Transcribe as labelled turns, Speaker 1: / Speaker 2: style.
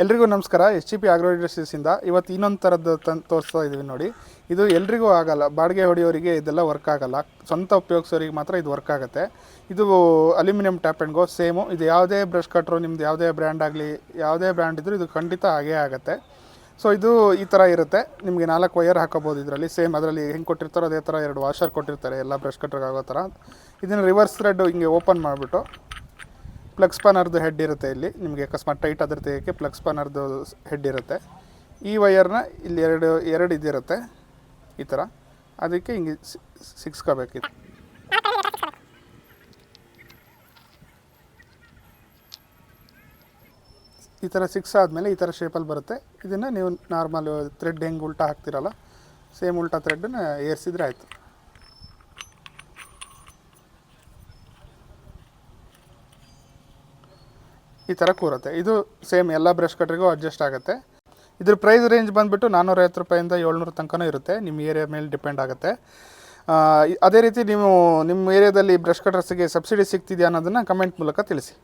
Speaker 1: ಎಲ್ರಿಗೂ ನಮಸ್ಕಾರ. S G P agro ಇಂಡಸ್ಟ್ರೀಸಿಂದ ಇವತ್ತು ಇನ್ನೊಂದು ಥರದ್ದು ತನ್ ತೋರಿಸ್ತಾ ಇದ್ದೀವಿ ನೋಡಿ. ಇದು ಎಲ್ರಿಗೂ ಆಗಲ್ಲ. ಬಾಡಿಗೆ ಹೊಡೆಯೋರಿಗೆ ಇದೆಲ್ಲ ವರ್ಕ್ ಆಗಲ್ಲ. ಸ್ವಂತ ಉಪಯೋಗಿಸೋರಿಗೆ ಮಾತ್ರ ಇದು ವರ್ಕ್ ಆಗುತ್ತೆ. ಇದು aluminium tap and go same. ಇದು ಯಾವುದೇ ಬ್ರಷ್ ಕಟ್ರು ನಿಮ್ದು ಯಾವುದೇ ಬ್ರ್ಯಾಂಡ್ ಆಗಲಿ, ಯಾವುದೇ ಬ್ರ್ಯಾಂಡ್ ಇದ್ದರೂ ಇದು ಖಂಡಿತ ಹಾಗೇ ಆಗುತ್ತೆ. ಸೊ, ಇದು ಈ ಥರ ಇರುತ್ತೆ. ನಿಮಗೆ ನಾಲ್ಕು ವೈಯರ್ ಹಾಕೋಬೋದು ಇದರಲ್ಲಿ. ಸೇಮ್ ಅದರಲ್ಲಿ ಹೆಂಗೆ ಕೊಟ್ಟಿರ್ತಾರೋ ಅದೇ ಥರ ಎರಡು ವಾಷರ್ ಕೊಟ್ಟಿರ್ತಾರೆ. ಎಲ್ಲ ಬ್ರಷ್ ಕಟ್ರಿಗೆ ಆಗೋ ಥರ. ಇದನ್ನು ರಿವರ್ಸ್ ಥ್ರೆಡ್ ಹಿಂಗೆ ಓಪನ್ ಮಾಡಿಬಿಟ್ಟು ಪ್ಲಗ್ ಸ್ಪಾನರ್ದು ಹೆಡ್ ಇರುತ್ತೆ ಇಲ್ಲಿ. ನಿಮಗೆ ಅಕಸ್ಮಾತ್ ಟೈಟ್ ಅದ್ರ ತೆಗೆಯೋಕ್ಕೆ ಪ್ಲಗ್ ಸ್ಪಾನರ್ದು ಹೆಡ್ ಇರುತ್ತೆ. ಈ ವಯರ್ನ ಇಲ್ಲಿ ಎರಡು ಎರಡು ಇದಿರುತ್ತೆ. ಈ ಥರ ಅದಕ್ಕೆ ಹಿಂಗೆ ಸಿಕ್ಸ್ಕೋಬೇಕಿತ್ತು. ಈ ಥರ ಸಿಕ್ಸ್ ಆದಮೇಲೆ ಈ ಥರ ಶೇಪಲ್ಲಿ ಬರುತ್ತೆ. ಇದನ್ನು ನೀವು ನಾರ್ಮಲ್ ಥ್ರೆಡ್ ಹೆಂಗೆ ಉಲ್ಟಾ ಹಾಕ್ತಿರಲ್ಲ ಸೇಮ್ ಉಲ್ಟಾ ಥ್ರೆಡ್ಡನ್ನ ಏರಿಸಿದ್ರೆ ಆಯಿತು. ಈ ಥರ ಕೂರುತ್ತೆ. ಇದು ಸೇಮ್ ಎಲ್ಲ ಬ್ರಷ್ ಕಟ್ರಿಗೂ ಅಡ್ಜಸ್ಟ್ ಆಗುತ್ತೆ. ಇದ್ರ ಪ್ರೈಸ್ ರೇಂಜ್ ಬಂದುಬಿಟ್ಟು ನಾನ್ನೂರೈವತ್ತು ರೂಪಾಯಿಂದ ಏಳ್ನೂರು ತನಕನೂ ಇರುತ್ತೆ. ನಿಮ್ಮ ಏರಿಯಾ ಮೇಲೆ ಡಿಪೆಂಡ್ ಆಗುತ್ತೆ. ಅದೇ ರೀತಿ ನೀವು ನಿಮ್ಮ ಏರಿಯಾದಲ್ಲಿ ಬ್ರಷ್ ಕಟರ್ಸ್ಗೆ ಸಬ್ಸಿಡಿ ಸಿಗ್ತಿದೆಯಾ ಅನ್ನೋದನ್ನು ಕಮೆಂಟ್ ಮೂಲಕ ತಿಳಿಸಿ.